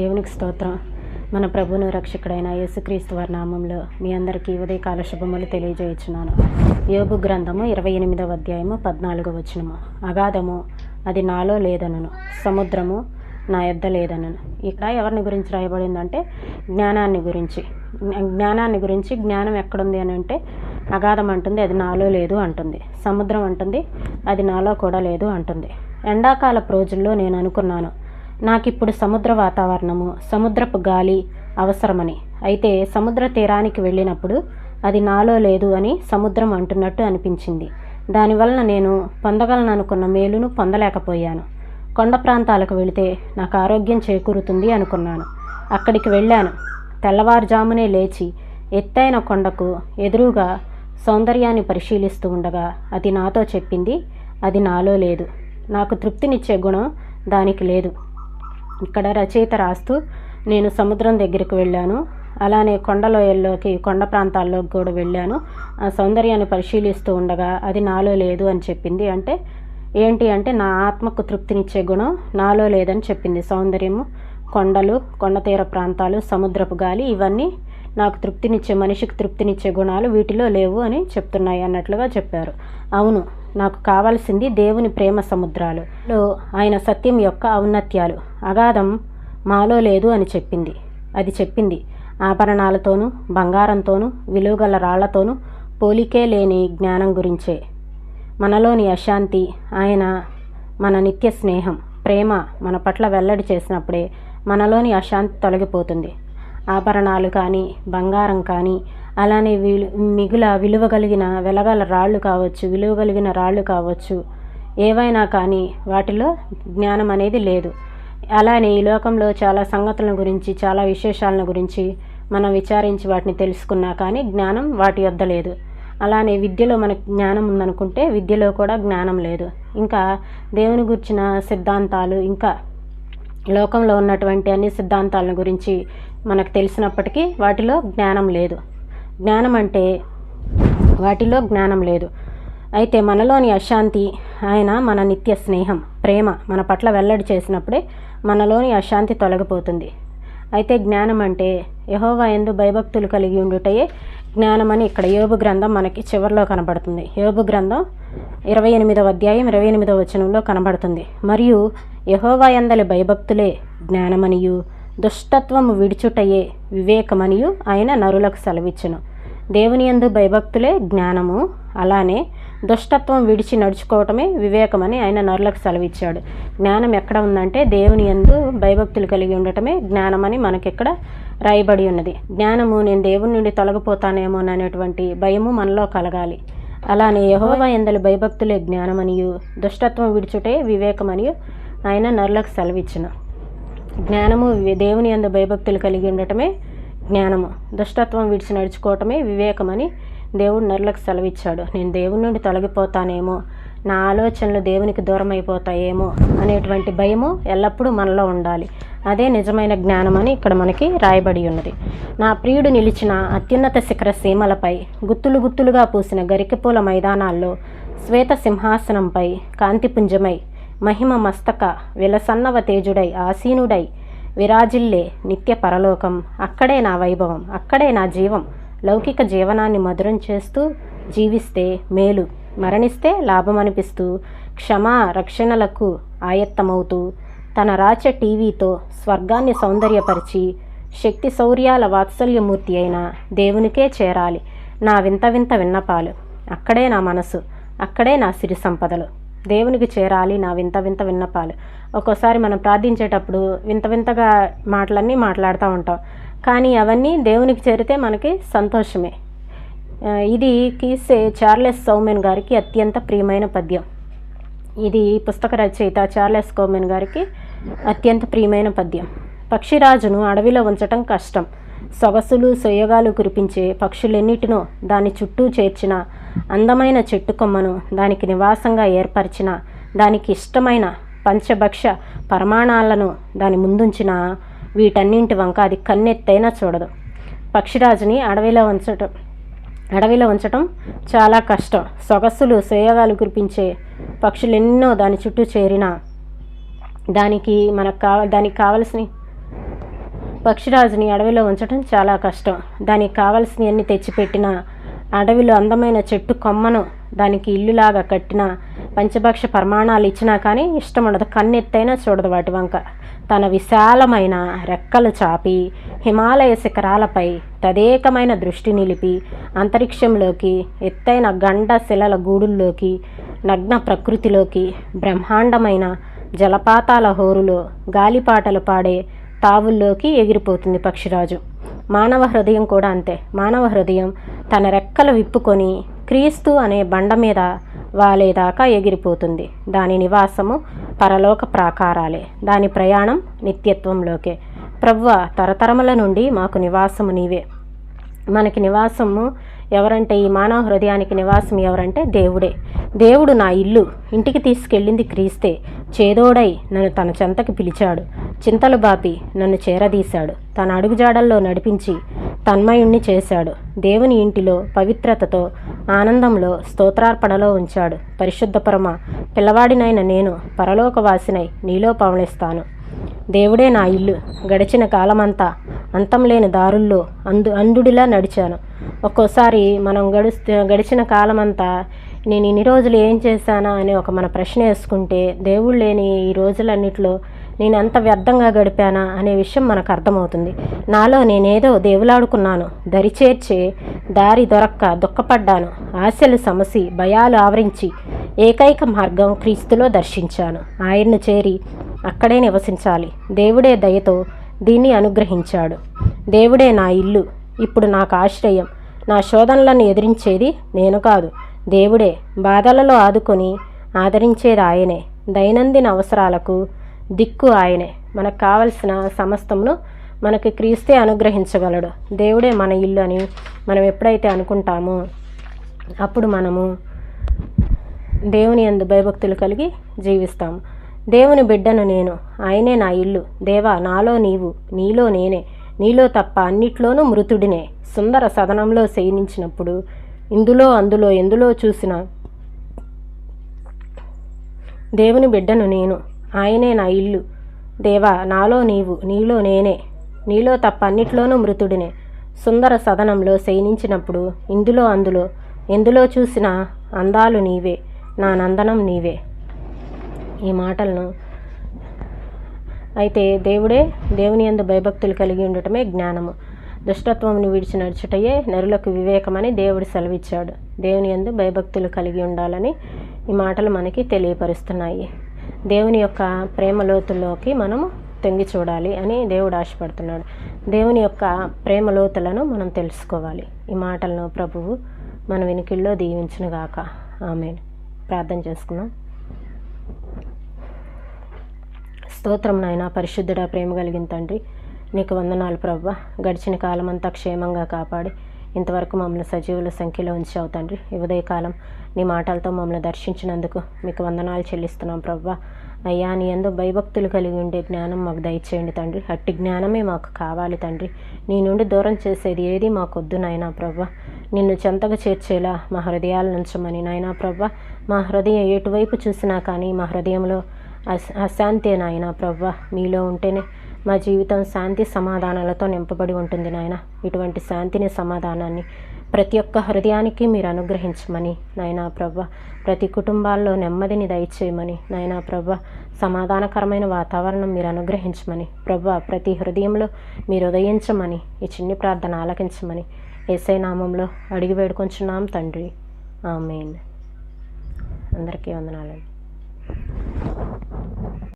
దేవునికి స్తోత్రం. మన ప్రభును రక్షకుడైన యేసుక్రీస్తు వారి నామంలో మీ అందరికీ ఉదయకాల శుభములు తెలియజేయుచున్నాను. యోగు గ్రంథము ఇరవై ఎనిమిదవ అధ్యాయము పద్నాలుగో వచనము. అగాధము అది నాలో లేదనను. సముద్రము నా యొద్ద లేదనను. ఇక్కడ ఎవరిని గురించి రాయబడిందంటే జ్ఞానాన్ని గురించి. జ్ఞానాన్ని గురించి జ్ఞానం ఎక్కడుంది అని అంటే అగాధం అంటుంది అది నాలో లేదు అంటుంది. సముద్రం అంటుంది అది నాలో కూడా లేదు అంటుంది. ఎండాకాలపు రోజుల్లో నేను అనుకున్నాను నాకు ఇప్పుడు సముద్ర వాతావరణము సముద్రపు గాలి అవసరమని. అయితే సముద్ర తీరానికి వెళ్ళినప్పుడు అది నాలో లేదు అని సముద్రం అంటున్నట్టు అనిపించింది. దానివలన నేను పొందగలను అనుకున్న మేలును పొందలేకపోయాను. కొండ ప్రాంతాలకు వెళితే నాకు ఆరోగ్యం చేకూరుతుంది అనుకున్నాను. అక్కడికి వెళ్ళాను. తెల్లవారుజామునే లేచి ఎత్తైన కొండకు ఎదురుగా సౌందర్యాన్ని పరిశీలిస్తూ ఉండగా అది నాతో చెప్పింది అది నాలో లేదు. నాకు తృప్తినిచ్చే గుణం దానికి లేదు. ఇక్కడ రచయిత రాస్తూ నేను సముద్రం దగ్గరికి వెళ్ళాను. అలానే కొండలోయల్లోకి కొండ ప్రాంతాల్లోకి కూడా వెళ్ళాను. ఆ సౌందర్యాన్ని పరిశీలిస్తూ ఉండగా అది నాలో లేదు అని చెప్పింది. అంటే ఏంటి అంటే నా ఆత్మకు తృప్తినిచ్చే గుణం నాలో లేదని చెప్పింది. సౌందర్యము కొండలు కొండ తీర ప్రాంతాలు సముద్రపు గాలి ఇవన్నీ నాకు తృప్తినిచ్చే మనిషికి తృప్తినిచ్చే గుణాలు వీటిలో లేవు అని చెప్తున్నాయి అన్నట్లుగా చెప్పారు. అవును నాకు కావాల్సింది దేవుని ప్రేమ సముద్రాలు. లో ఆయన సత్యం యొక్క ఔన్నత్యాలు. అగాధం మాలో లేదు అని చెప్పింది. అది చెప్పింది. ఆభరణాలతోనూ బంగారంతోనూ విలువగల రాళ్ళతోనూ పోలికే లేని జ్ఞానం గురించే. మనలోని అశాంతి ఆయన మన నిత్య స్నేహం ప్రేమ మన పట్ల వెల్లడి చేసినప్పుడే మనలోని అశాంతి తొలగిపోతుంది. ఆభరణాలు కానీ బంగారం కానీ అలానే విలు మిగుల విలువ కలిగిన వెలగల రాళ్ళు కావచ్చు విలువ కలిగిన రాళ్ళు కావచ్చు. ఏవైనా కానీ వాటిలో జ్ఞానం అనేది లేదు. అలానే ఈ లోకంలో చాలా సంగతుల గురించి చాలా విశేషాలను గురించి మనం విచారించి వాటిని తెలుసుకున్నా కానీ జ్ఞానం వాటి వద్ద లేదు. అలానే విద్యలో మనకు జ్ఞానం ఉందనుకుంటే విద్యలో కూడా జ్ఞానం లేదు. ఇంకా దేవుని గురించిన సిద్ధాంతాలు ఇంకా లోకంలో ఉన్నటువంటి అన్ని సిద్ధాంతాలను గురించి మనకు తెలిసినప్పటికీ వాటిలో జ్ఞానం లేదు. జ్ఞానం అంటే వాటిలో జ్ఞానం లేదు. అయితే మనలోని అశాంతి ఆయన మన నిత్య స్నేహం ప్రేమ మన పట్ల వెల్లడి చేసినప్పుడే మనలోని అశాంతి తొలగిపోతుంది. అయితే జ్ఞానం అంటే యహోవా ఎందు భయభక్తులు కలిగి ఉండుటయే జ్ఞానం అని ఇక్కడ యోబు గ్రంథం మనకి చివరిలో కనబడుతుంది. యోబు గ్రంథం ఇరవై ఎనిమిదవ అధ్యాయం ఇరవై ఎనిమిదవ వచనంలో కనబడుతుంది. మరియు యహోవా ఎందలి భయభక్తులే జ్ఞానమనియు దుష్టత్వము విడిచుటయే వివేకమనియు ఆయన నరులకు సెలవిచ్చును. దేవుని యందు భయభక్తులే జ్ఞానము. అలానే దుష్టత్వం విడిచి నడుచుకోవటమే వివేకమని ఆయన నరులకు సెలవిచ్చాడు. జ్ఞానం ఎక్కడ ఉందంటే దేవుని యందు భయభక్తులు కలిగి ఉండటమే జ్ఞానమని మనకిక్కడ రాయబడి ఉన్నది. జ్ఞానము నేను దేవుని నుండి తొలగిపోతానేమో అనేటువంటి భయము మనలో కలగాలి. అలానే యహోవా ఎందలి భయభక్తులే జ్ఞానమనియు దుష్టత్వం విడిచుటే వివేకమనియు ఆయన నరులకు సెలవిచ్చిన. జ్ఞానము దేవుని యందు భయభక్తులు కలిగి ఉండటమే జ్ఞానము. దుష్టత్వం విడిచి నడుచుకోవటమే వివేకమని దేవుడు నరులకు సెలవిచ్చాడు. నేను దేవుని నుండి తొలగిపోతానేమో? నా ఆలోచనలు దేవునికి దూరం అయిపోతాయేమో అనేటువంటి భయము ఎల్లప్పుడూ మనలో ఉండాలి. అదే నిజమైన జ్ఞానం అని ఇక్కడ మనకి రాయబడి ఉన్నది. నా ప్రియుడు నిలిచిన అత్యున్నత శిఖర సీమలపై గుత్తులు గుత్తులుగా పూసిన గరికపూల మైదానాల్లో శ్వేత సింహాసనంపై కాంతిపుంజమై మహిమ మస్తక విలసన్నవ తేజుడై ఆసీనుడై విరాజిల్లే నిత్య పరలోకం. అక్కడే నా వైభవం అక్కడే నా జీవం. లౌకిక జీవనాన్ని మధురం చేస్తూ జీవిస్తే మేలు. మరణిస్తే లాభం అనిపిస్తూ క్షమా రక్షణలకు ఆయత్తమవుతూ తన రాచ టీవీతో స్వర్గాన్ని సౌందర్యపరిచి శక్తి శౌర్యాల వాత్సల్యమూర్తి అయిన దేవునికే చేరాలి నా వింత వింత విన్నపాలు. అక్కడే నా మనసు అక్కడే నా సిరి సంపదలు. దేవునికి చేరాలి నా వింత వింత విన్నపాలు. ఒక్కోసారి మనం ప్రార్థించేటప్పుడు వింత వింతగా మాటలన్నీ మాట్లాడుతూ ఉంటాం. కానీ అవన్నీ దేవునికి చేరితే మనకి సంతోషమే. ఇది కీసే చార్లెస్ సౌమెన్ గారికి అత్యంత ప్రియమైన పద్యం. ఇది పుస్తక రచయిత చార్లెస్ కోమెన్ గారికి అత్యంత ప్రియమైన పద్యం. పక్షిరాజును అడవిలో ఉంచటం కష్టం. సొగసులు సొయ్యగాలు కురిపించే పక్షులెన్నిటినో దాని చుట్టూ చేర్చిన అందమైన చెట్టు కొమ్మను దానికి నివాసంగా ఏర్పరిచిన దానికి ఇష్టమైన పంచభక్ష ప్రమాణాలను దాని ముందుంచిన వీటన్నింటి వంక అది కన్నెత్తైనా చూడదు. పక్షిరాజుని అడవిలో ఉంచటం అడవిలో ఉంచటం చాలా కష్టం. సొగస్సులు సేయగాలు కురిపించే పక్షులు ఎన్నో దాని చుట్టూ చేరిన దానికి మనకు కావ దానికి కావలసిన పక్షిరాజుని అడవిలో ఉంచడం చాలా కష్టం. దానికి కావలసినవన్నీ తెచ్చిపెట్టిన అడవిలో అందమైన చెట్టు కొమ్మను దానికి ఇల్లులాగా కట్టిన పంచభక్ష ప్రమాణాలు ఇచ్చినా కానీ ఇష్టం ఉండదు. కన్నెత్తైనా చూడదు వాటి వంక. తన విశాలమైన రెక్కలు చాపి హిమాలయ శిఖరాలపై తదేకమైన దృష్టి నిలిపి అంతరిక్షంలోకి ఎత్తైన గండ శిలల గూడుల్లోకి నగ్న ప్రకృతిలోకి బ్రహ్మాండమైన జలపాతాల హోరులో గాలిపాటలు పాడే తావుల్లోకి ఎగిరిపోతుంది పక్షిరాజు. మానవ హృదయం కూడా అంతే. మానవ హృదయం తన రెక్కలు విప్పుకొని క్రీస్తు అనే బండ మీద వాలేదాకా ఎగిరిపోతుంది. దాని నివాసము పరలోక ప్రాకారాలే. దాని ప్రయాణం నిత్యత్వంలోకే. ప్రవ్వ తరతరముల నుండి మాకు నివాసము నీవే. మనకి నివాసము ఎవరంటే ఈ మానవ హృదయానికి నివాసం ఎవరంటే దేవుడే. దేవుడు నా ఇల్లు. ఇంటికి తీసుకెళ్ళింది క్రీస్తే. చేదోడై నన్ను తన చెంతకి పిలిచాడు. చింతలు బాపి నన్ను చేరదీశాడు. తన అడుగుజాడల్లో నడిపించి తన్మయుణ్ణి చేశాడు. దేవుని ఇంటిలో పవిత్రతతో ఆనందంలో స్తోత్రార్పణలో ఉంచాడు. పరిశుద్ధ పరమ పిల్లవాడినైన నేను పరలోకవాసినై నీలో పవనిస్తాను దేవుడే నా ఇల్లు. గడిచిన కాలమంతా అంతం లేని దారుల్లో అందు అందుడిలా నడిచాను. ఒక్కోసారి మనం గడుస్తూ గడిచిన కాలమంతా నేను ఇన్ని రోజులు ఏం చేశానా అని ఒక మన ప్రశ్న వేసుకుంటే దేవుడు లేని ఈ రోజులన్నిటిలో నేను ఎంత వ్యర్థంగా గడిపానా అనే విషయం మనకు అర్థమవుతుంది. నాలో నేనేదో దేవులాడుకున్నాను దరిచేర్చే దారి దొరక్క దుఃఖపడ్డాను ఆశలు సమసి భయాలు ఆవరించి ఏకైక మార్గం క్రీస్తులో దర్శించాను. ఆయన్ను చేరి అక్కడే నివసించాలి. దేవుడే దయతో దీన్ని అనుగ్రహించాడు. దేవుడే నా ఇల్లు ఇప్పుడు నాకు ఆశ్రయం. నా శోధనలను ఎదిరించేది నేను కాదు. దేవుడే బాధలలో ఆదుకొని ఆదరించేది ఆయనే. దైనందిన అవసరాలకు దిక్కు ఆయనే. మనకు కావలసిన సమస్తమును మనకి క్రీస్తే అనుగ్రహించగలడు. దేవుడే మన ఇల్లు అని మనం ఎప్పుడైతే అనుకుంటామో అప్పుడు మనము దేవుని అందు భయభక్తులు కలిగి జీవిస్తాము. దేవుని బిడ్డను నేను ఆయనే నా ఇల్లు. దేవా నాలో నీవు నీలో నేనే. నీలో తప్ప అన్నిట్లోనూ మృతుడినే. సుందర సదనంలో శయనించినప్పుడు ఇందులో అందులో ఎందులో చూసిన దేవుని బిడ్డను నేను ఆయనే నా ఇల్లు. దేవా నాలో నీవు నీలో నేనే. నీలో తప్ప అన్నిట్లోనూ మృతుడినే. సుందర సదనంలో శయనించినప్పుడు ఇందులో అందులో ఎందులో చూసిన అందాలు నీవే నా నందనం నీవే. ఈ మాటలను అయితే దేవుడే దేవుని యందు భయభక్తులు కలిగి ఉండటమే జ్ఞానము. దుష్టత్వమును విడిచి నడుచుటయే నరులకు వివేకమని దేవుడు సెలవిచ్చాడు. దేవుని యందు భయభక్తులు కలిగి ఉండాలని ఈ మాటలు మనకి తెలియపరుస్తున్నాయి. దేవుని యొక్క ప్రేమ లోతుల్లోకి మనము తొంగి చూడాలి అని దేవుడు ఆశపడుతున్నాడు. దేవుని యొక్క ప్రేమ లోతులను మనం తెలుసుకోవాలి. ఈ మాటలను ప్రభువు మన వెనుకల్లో దీవించునుగాక. ఆమె ప్రార్థన చేసుకుందాం. స్తోత్రం నాయన పరిశుద్ధుడా ప్రేమ కలిగిన తండ్రి నీకు వందనాలు ప్రభా గడిచిన కాలమంతా క్షేమంగా కాపాడి ఇంతవరకు మమ్మల్ని సజీవుల సంఖ్యలో ఉంచావు తండ్రి. ఉదయకాలం నీ మాటలతో మమ్మల్ని దర్శించినందుకు మీకు వందనాలు చెల్లిస్తున్నాం ప్రభా అయ్యా నీ ఎందు భయభక్తులు కలిగి ఉండే జ్ఞానం మాకు దయచేయండి తండ్రి. అట్టి జ్ఞానమే మాకు కావాలి తండ్రి. నీ నుండి దూరం చేసేది ఏది మాకొద్దు నాయనా ప్రభ నిన్ను చెంతగా చేర్చేలా మా హృదయాల నుంచమని నాయనా ప్రభ మా హృదయం ఎటువైపు చూసినా కానీ మా హృదయంలో అశాంతే అశాంతి ప్రభ మీలో ఉంటేనే మా జీవితం శాంతి సమాధానాలతో నింపబడి ఉంటుంది నాయన. ఇటువంటి శాంతిని సమాధానాన్ని ప్రతి ఒక్క హృదయానికి మీరు అనుగ్రహించమని నాయనా ప్రభ. ప్రతి కుటుంబాల్లో నెమ్మదిని దయచేయమని నాయనా ప్రభ. సమాధానకరమైన వాతావరణం మీరు అనుగ్రహించమని ప్రభ. ప్రతి హృదయంలో మీరు ఉదయించమని ఈ చిన్ని ప్రార్థన ఆలకించమని ఏసై నామంలో అడిగి వేడుకొంచున్నాం తండ్రి. ఆమెన్. అందరికీ వందనాలండి.